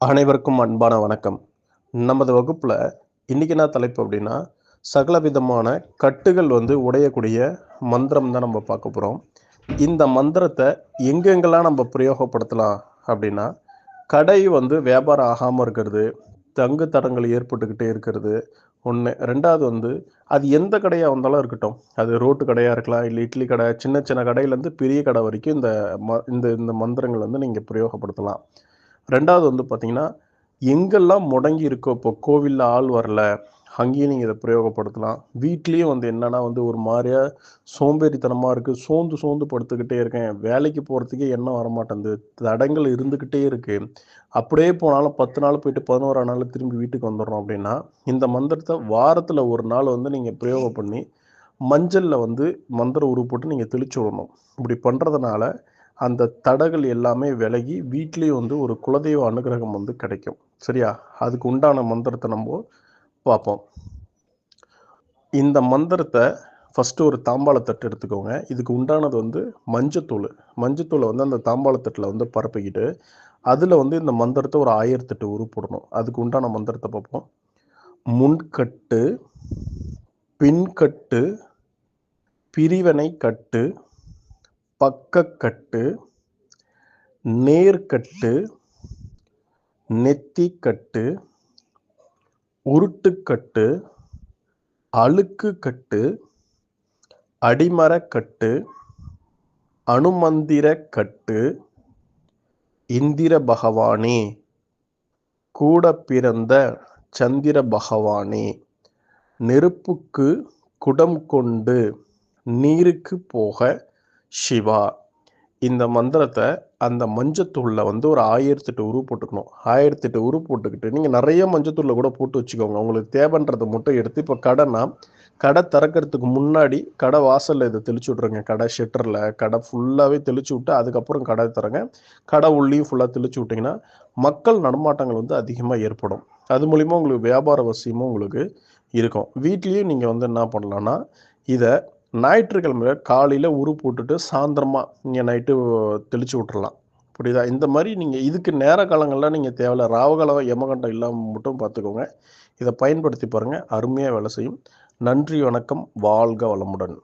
அனைவருக்கும் அன்பான வணக்கம். நமது வகுப்பில் இன்னைக்கு என்ன தலைப்பு அப்படின்னா சகல விதமான கட்டுகள் வந்து உடையக்கூடிய மந்திரம் தான் நம்ம பார்க்க போகிறோம் இந்த மந்திரத்தை எங்கெங்கெல்லாம் நம்ம பிரயோகப்படுத்தலாம் அப்படின்னா கடை வந்து வியாபாரம் ஆகாமல் இருக்கிறது தங்கு தடங்கள் ஏற்பட்டுக்கிட்டே இருக்கிறது. ஒன்று ரெண்டாவது வந்து அது எந்த கடையாக வந்தாலும் இருக்கட்டும். அது ரோட்டு கடையாக இருக்கலாம் இல்லை இட்லி கடை சின்ன சின்ன கடையிலேருந்து பெரிய கடை வரைக்கும் இந்த ம இந்த இந்த மந்திரங்கள் வந்து நீங்கள் பிரயோகப்படுத்தலாம். ரெண்டாவது வந்து பார்த்தீங்கன்னா எங்கெல்லாம் முடங்கி இருக்கோ இப்போ கோவிலில் ஆள் வரல அங்கேயும் நீங்கள் இதை பிரயோகப்படுத்தலாம். வீட்லேயும் வந்து என்னென்னா வந்து ஒரு மாதிரியாக சோம்பேறித்தனமாக இருக்குது சோர்ந்து சோர்ந்து படுத்துக்கிட்டே இருக்கேன். வேலைக்கு போகிறதுக்கே எண்ணம் வரமாட்டேங்குது. தடங்கள் இருந்துக்கிட்டே இருக்குது அப்படியே போனாலும் பத்து நாள் போயிட்டு பதினோரா நாள் திரும்பி வீட்டுக்கு வந்துடுறோம் அப்படின்னா இந்த மந்திரத்தை வாரத்தில் ஒரு நாள் வந்து நீங்கள் பிரயோகம் பண்ணி மஞ்சளில் வந்து மந்திர உரு போட்டு நீங்கள் தெளிச்சு விடணும். இப்படி பண்ணுறதுனால அந்த தடைகள் எல்லாமே விலகி வீட்லேயும் வந்து ஒரு குலதெய்வ அனுகிரகம் வந்து கிடைக்கும். சரியா? அதுக்கு உண்டான மந்திரத்தை நம்ம பார்ப்போம். இந்த மந்திரத்தை ஃபஸ்ட்டு ஒரு தாம்பாளத்தட்டு எடுத்துக்கோங்க. இதுக்கு உண்டானது வந்து மஞ்சத்தூள். மஞ்சத்தூளை வந்து அந்த தாம்பாளத்தட்டில் வந்து பரப்பிக்கிட்டு அதில் வந்து இந்த மந்திரத்தை ஒரு ஆயிரத்தெட்டு உருப்படணும். அதுக்கு உண்டான மந்திரத்தை பார்ப்போம். முன்கட்டு பின்கட்டு பிரிவினை கட்டு பக்கக்கட்டு நேர்கட்டு நெத்திக்கட்டு உருட்டுக்கட்டு அழுக்கு கட்டு அடிமரக்கட்டு அனுமந்திர கட்டு இந்திர பகவானே கூட பிறந்த சந்திர பகவானே நெருப்புக்கு குடம் கொண்டு நீருக்கு போக சிவா இந்த மந்திரத்தை அந்த மஞ்சத்தூளில் வந்து ஒரு ஆயிரத்தெட்டு உரு போட்டுக்கணும். ஆயிரத்தெட்டு உரு போட்டுக்கிட்டு நீங்கள் நிறைய மஞ்சத்தூளில் கூட போட்டு வச்சுக்கோங்க. உங்களுக்கு தேவைன்றதை மட்டும் எடுத்து இப்போ கடைனா கடை திறக்கிறதுக்கு முன்னாடி கடை வாசலில் இதை தெளிச்சு விட்ருங்க கடை ஷெட்டரில் கடை ஃபுல்லாகவே தெளிச்சு விட்டு அதுக்கப்புறம் கடை திறங்க. கடை உள்ளேயும் ஃபுல்லாக தெளிச்சு விட்டிங்கன்னா மக்கள் நடமாட்டங்கள் வந்து அதிகமாக ஏற்படும். அது மூலிமா உங்களுக்கு வியாபார வசியமும் உங்களுக்கு இருக்கும். வீட்லேயும் நீங்கள் வந்து என்ன பண்ணலான்னா இதை ஞாயிற்றுக்கிழமை காலையில் உரு போட்டுட்டு சாயந்தரமாக நீங்கள் நைட்டு தெளித்து விட்றலாம் புரியுதா? இந்த மாதிரி நீங்கள் இதுக்கு நேர காலங்களில் நீங்கள் தேவையில்ல. ராவகாலம் யமகண்டம் இல்லாமல் மட்டும் பார்த்துக்கோங்க இதை பயன்படுத்தி பாருங்கள் அருமையாக வேலை செய்யும். நன்றி வணக்கம். வாழ்க வளமுடன்.